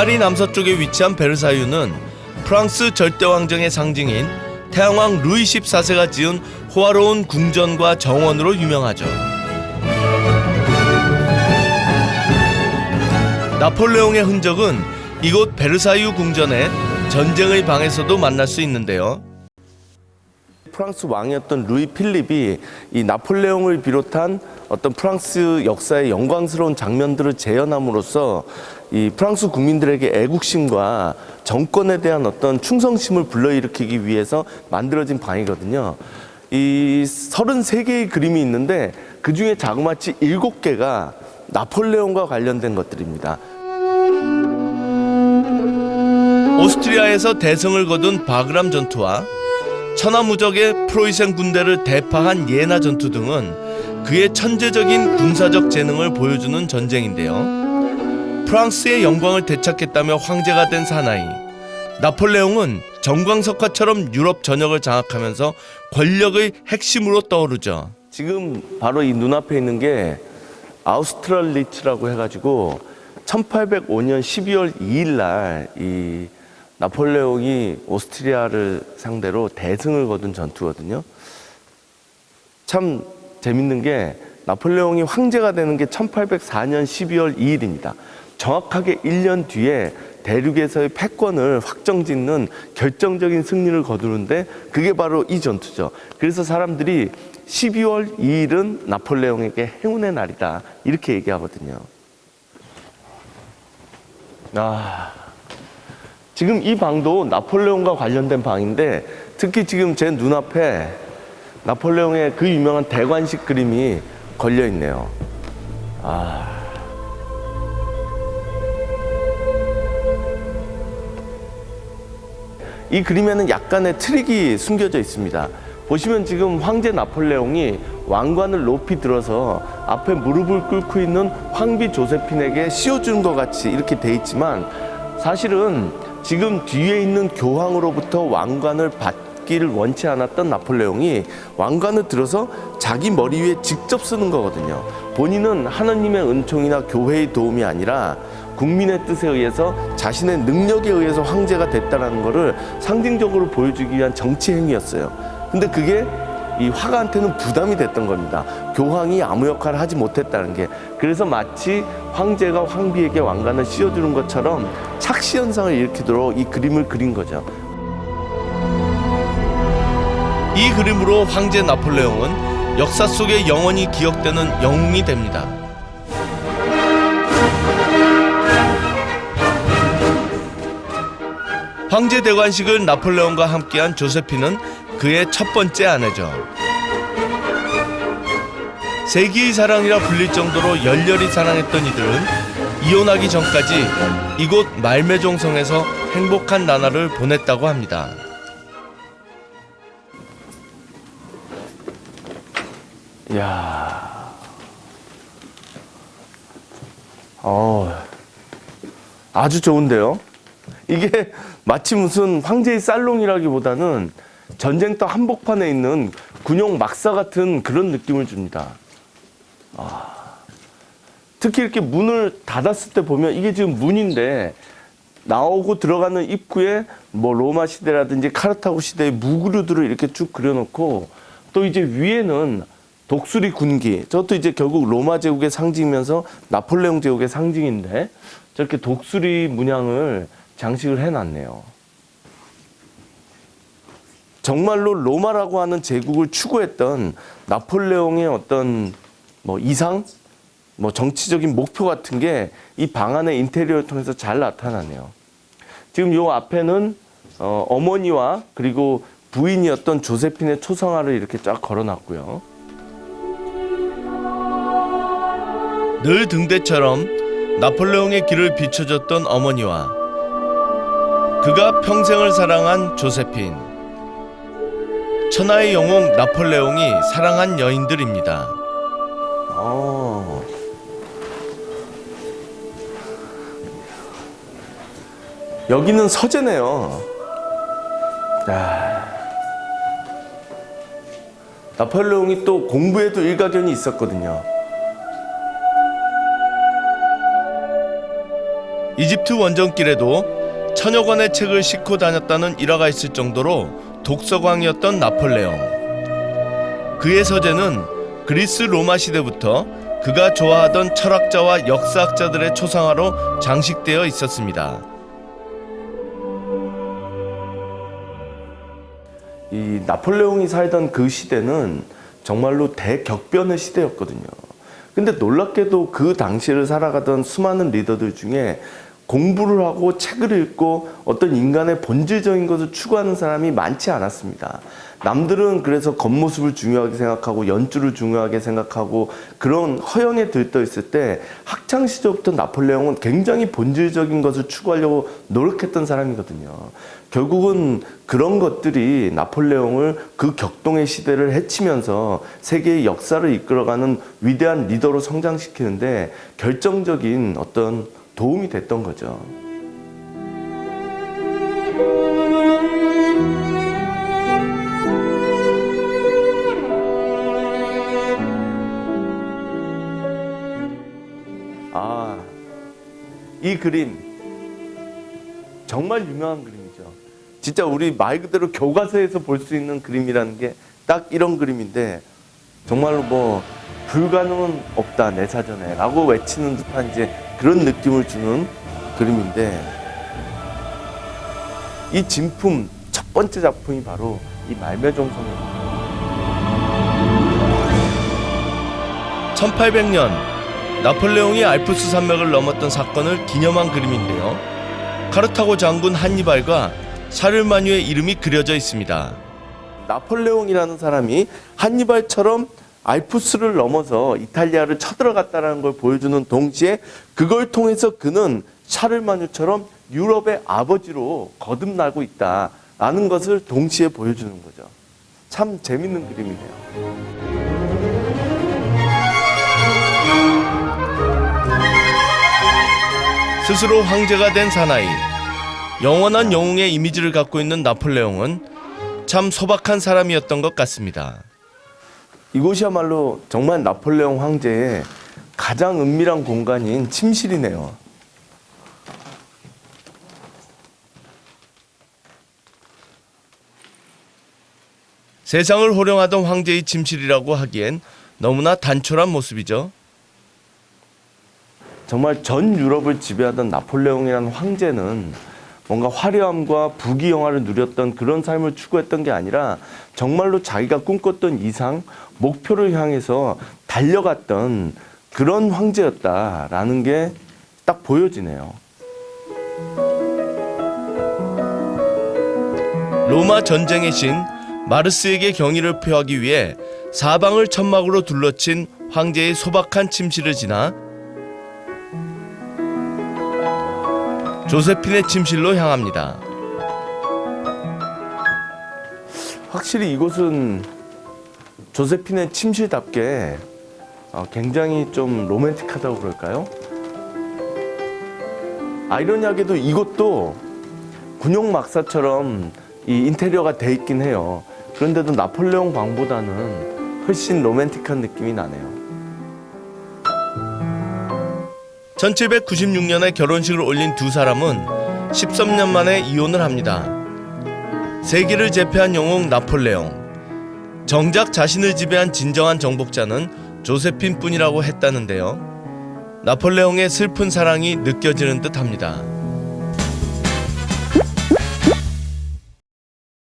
파리 남서쪽에 위치한 베르사유는 프랑스 절대왕정의 상징인 태양왕 루이 14세가 지은 호화로운 궁전과 정원으로 유명하죠. 나폴레옹의 흔적은 이곳 베르사유 궁전의 전쟁의 방에서도 만날 수 있는데요. 프랑스 왕이었던 루이 필립이 이 나폴레옹을 비롯한 어떤 프랑스 역사의 영광스러운 장면들을 재현함으로써 이 프랑스 국민들에게 애국심과 정권에 대한 어떤 충성심을 불러일으키기 위해서 만들어진 방이거든요. 이 33개의 그림이 있는데 그 중에 자그마치 7개가 나폴레옹과 관련된 것들입니다. 오스트리아에서 대승을 거둔 바그람 전투와 천하무적의 프로이센 군대를 대파한 예나 전투 등은 그의 천재적인 군사적 재능을 보여주는 전쟁인데요. 프랑스의 영광을 되찾겠다며 황제가 된 사나이 나폴레옹은 정광석화처럼 유럽 전역을 장악하면서 권력의 핵심으로 떠오르죠. 지금 바로 이 눈앞에 있는 게 아우스트랄리츠라고 해가지고 1805년 12월 2일 날 이 나폴레옹이 오스트리아를 상대로 대승을 거둔 전투거든요. 참 재밌는 게 나폴레옹이 황제가 되는 게 1804년 12월 2일입니다. 정확하게 1년 뒤에 대륙에서의 패권을 확정짓는 결정적인 승리를 거두는데 그게 바로 이 전투죠. 그래서 사람들이 12월 2일은 나폴레옹에게 행운의 날이다. 이렇게 얘기하거든요. 아. 지금 이 방도 나폴레옹과 관련된 방인데 특히 지금 제 눈앞에 나폴레옹의 그 유명한 대관식 그림이 걸려 있네요. 아. 이 그림에는 약간의 트릭이 숨겨져 있습니다. 보시면 지금 황제 나폴레옹이 왕관을 높이 들어서 앞에 무릎을 꿇고 있는 황비 조세핀에게 씌워주는 것 같이 이렇게 돼 있지만 사실은 지금 뒤에 있는 교황으로부터 왕관을 받기를 원치 않았던 나폴레옹이 왕관을 들어서 자기 머리 위에 직접 쓰는 거거든요. 본인은 하나님의 은총이나 교회의 도움이 아니라 국민의 뜻에 의해서 자신의 능력에 의해서 황제가 됐다는 것을 상징적으로 보여주기 위한 정치 행위였어요. 근데 그게 이 화가한테는 부담이 됐던 겁니다. 교황이 아무 역할을 하지 못했다는 게. 그래서 마치 황제가 황비에게 왕관을 씌워주는 것처럼 착시 현상을 일으키도록 이 그림을 그린 거죠. 이 그림으로 황제 나폴레옹은 역사 속에 영원히 기억되는 영웅이 됩니다. 황제 대관식을 나폴레옹과 함께한 조세피는 그의 첫 번째 아내죠. 세기의 사랑이라 불릴 정도로 열렬히 사랑했던 이들은 이혼하기 전까지 이곳 말메종 성에서 행복한 나날을 보냈다고 합니다. 야, 어, 아주 좋은데요. 이게 마치 무슨 황제의 살롱이라기보다는 전쟁 터 한복판에 있는 군용 막사 같은 그런 느낌을 줍니다. 아, 특히 이렇게 문을 닫았을 때 보면 이게 지금 문인데 나오고 들어가는 입구에 뭐 로마 시대라든지 카르타고 시대의 무구류들을 이렇게 쭉 그려놓고 또 이제 위에는 독수리 군기 저것도 이제 결국 로마 제국의 상징이면서 나폴레옹 제국의 상징인데 저렇게 독수리 문양을 장식을 해놨네요. 정말로 로마라고 하는 제국을 추구했던 나폴레옹의 어떤 뭐 이상, 뭐 정치적인 목표 같은 게 이 방 안의 인테리어를 통해서 잘 나타나네요. 지금 요 앞에는 어, 어머니와 그리고 부인이었던 조세핀의 초상화를 이렇게 쫙 걸어놨고요. 늘 등대처럼 나폴레옹의 길을 비춰줬던 어머니와 그가 평생을 사랑한 조세핀. 천하의 영웅 나폴레옹이 사랑한 여인들입니다. 어. 여기는 서재네요. 야. 나폴레옹이 또 공부에도 일가견이 있었거든요. 이집트 원정길에도 천여 권의 책을 싣고 다녔다는 일화가 있을 정도로 독서광이었던 나폴레옹. 그의 서재는 그리스 로마 시대부터 그가 좋아하던 철학자와 역사학자들의 초상화로 장식되어 있었습니다. 이 나폴레옹이 살던 그 시대는 정말로 대격변의 시대였거든요. 근데 놀랍게도 그 당시를 살아가던 수많은 리더들 중에 공부를 하고 책을 읽고 어떤 인간의 본질적인 것을 추구하는 사람이 많지 않았습니다. 남들은 그래서 겉모습을 중요하게 생각하고 연주를 중요하게 생각하고 그런 허영에 들떠 있을 때 학창 시절부터 나폴레옹은 굉장히 본질적인 것을 추구하려고 노력했던 사람이거든요. 결국은 그런 것들이 나폴레옹을 그 격동의 시대를 헤치면서 세계의 역사를 이끌어가는 위대한 리더로 성장시키는데 결정적인 어떤 도움이 됐던 거죠. 아, 이 그림 정말 유명한 그림이죠. 진짜 우리 말 그대로 교과서에서 볼 수 있는 그림이라는 게 딱 이런 그림인데 정말로 뭐 불가능은 없다 내 사전에라고 외치는 듯한 이제 그런 느낌을 주는 그림인데 이 진품 첫 번째 작품이 바로 이 말매종성입니다. 1800년 나폴레옹이 알프스 산맥을 넘었던 사건을 기념한 그림인데요. 카르타고 장군 한니발과 사르마뉴의 이름이 그려져 있습니다. 나폴레옹이라는 사람이 한니발처럼 알프스를 넘어서 이탈리아를 쳐들어갔다는 걸 보여주는 동시에 그걸 통해서 그는 샤르마뉴처럼 유럽의 아버지로 거듭나고 있다라는 것을 동시에 보여주는 거죠. 참 재밌는 그림이네요. 스스로 황제가 된 사나이, 영원한 영웅의 이미지를 갖고 있는 나폴레옹은 참 소박한 사람이었던 것 같습니다. 이곳이야말로 정말 나폴레옹 황제의 가장 은밀한 공간인 침실이네요. 세상을 호령하던 황제의 침실이라고 하기엔 너무나 단촐한 모습이죠. 정말 전 유럽을 지배하던 나폴레옹이라는 황제는 뭔가 화려함과 부귀영화를 누렸던 그런 삶을 추구했던 게 아니라 정말로 자기가 꿈꿨던 이상 목표를 향해서 달려갔던 그런 황제였다라는 게 딱 보여지네요. 로마 전쟁의 신 마르스에게 경의를 표하기 위해 사방을 천막으로 둘러친 황제의 소박한 침실을 지나 조세핀의 침실로 향합니다. 확실히 이곳은 조세핀의 침실답게 어, 굉장히 좀 로맨틱하다고 그럴까요? 아이러니하게도 이곳도 군용 막사처럼 이 인테리어가 돼 있긴 해요. 그런데도 나폴레옹 방보다는 훨씬 로맨틱한 느낌이 나네요. 1796년에 결혼식을 올린 두 사람은 13년 만에 이혼을 합니다. 세계를 제패한 영웅 나폴레옹. 정작 자신을 지배한 진정한 정복자는 조세핀 뿐이라고 했다는데요. 나폴레옹의 슬픈 사랑이 느껴지는 듯 합니다.